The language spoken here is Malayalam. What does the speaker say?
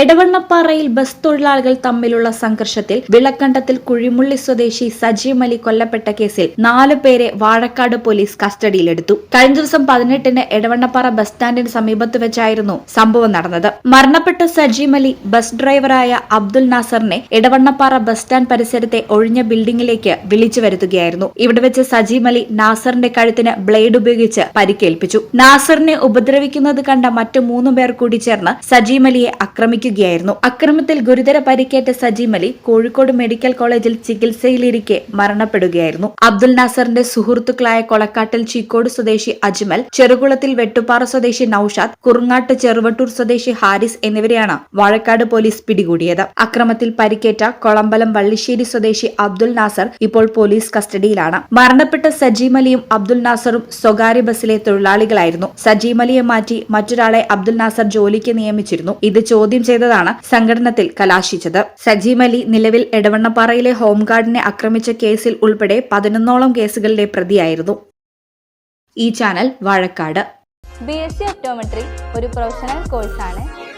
എടവണ്ണപ്പാറയിൽ ബസ് തൊഴിലാളികൾ തമ്മിലുള്ള സംഘർഷത്തിൽ വിളക്കണ്ടത്തിൽ കുഴിമുള്ളി സ്വദേശി സജീം അലി കൊല്ലപ്പെട്ട കേസിൽ നാലു പേരെ വാഴക്കാട് പോലീസ് കസ്റ്റഡിയിലെടുത്തു. കഴിഞ്ഞ ദിവസം പതിനെട്ടിന് എടവണ്ണപ്പാറ ബസ് സ്റ്റാൻഡിന് സമീപത്ത് വെച്ചായിരുന്നു സംഭവം നടന്നത്. മരണപ്പെട്ട സജീം അലി ബസ് ഡ്രൈവറായ അബ്ദുൽ നാസറിനെ എടവണ്ണപ്പാറ ബസ് സ്റ്റാൻഡ് പരിസരത്തെ ഒഴിഞ്ഞ ബിൽഡിംഗിലേക്ക് വിളിച്ചു വരുത്തുകയായിരുന്നു. ഇവിടെ വെച്ച് സജീം അലി നാസറിന്റെ കഴുത്തിന് ബ്ലേഡ് ഉപയോഗിച്ച് പരിക്കേൽപ്പിച്ചു. നാസറിനെ ഉപദ്രവിക്കുന്നത് കണ്ട മറ്റു മൂന്നു പേർ കൂടി ചേർന്ന് സജീം അലിയെ ആക്രമിക്കുകയായിരുന്നു അക്രമത്തിൽ ഗുരുതര പരിക്കേറ്റ സജീം അലി കോഴിക്കോട് മെഡിക്കൽ കോളേജിൽ ചികിത്സയിലിരിക്കെ മരണപ്പെടുകയായിരുന്നു. അബ്ദുൽ നാസറിന്റെ സുഹൃത്തുക്കളായ കൊളക്കാട്ടിൽ ചീക്കോട് സ്വദേശി അജ്മൽ ചെറുകുളത്തിൽ വെട്ടുപാറ സ്വദേശി നൌഷാദ് കുറുങ്ങാട്ട് ചെറുവട്ടൂർ സ്വദേശി ഹാരിസ് എന്നിവരെയാണ് വാഴക്കാട് പോലീസ് പിടികൂടിയത്. അക്രമത്തിൽ പരിക്കേറ്റ കൊളമ്പലം വള്ളിശ്ശേരി സ്വദേശി അബ്ദുൽ നാസർ ഇപ്പോൾ പോലീസ് കസ്റ്റഡിയിലാണ്. മരണപ്പെട്ട സജീം അലിയും അബ്ദുൽ നാസറും സ്വകാര്യ ബസ്സിലെ തൊഴിലാളികളായിരുന്നു. സജീം അലിയെ മാറ്റി മറ്റൊരാളെ അബ്ദുൽ നാസർ ജോലിക്ക് നിയമിച്ചിരുന്നു. ഇത് ചോദ്യം ചെയ്തതാണ് സംഘടനത്തിൽ കലാശിച്ചത്. സജീമലി നിലവിൽ എടവണ്ണപ്പാറയിലെ ഹോംഗാർഡിനെ ആക്രമിച്ച കേസിൽ ഉൾപ്പെടെ പതിനൊന്നോളം കേസുകളിലെ പ്രതിയായിരുന്നു. ഈ channel Vazhakkad. B S C optometry ഒരു പ്രൊഫഷണൽ കോഴ്സാണ്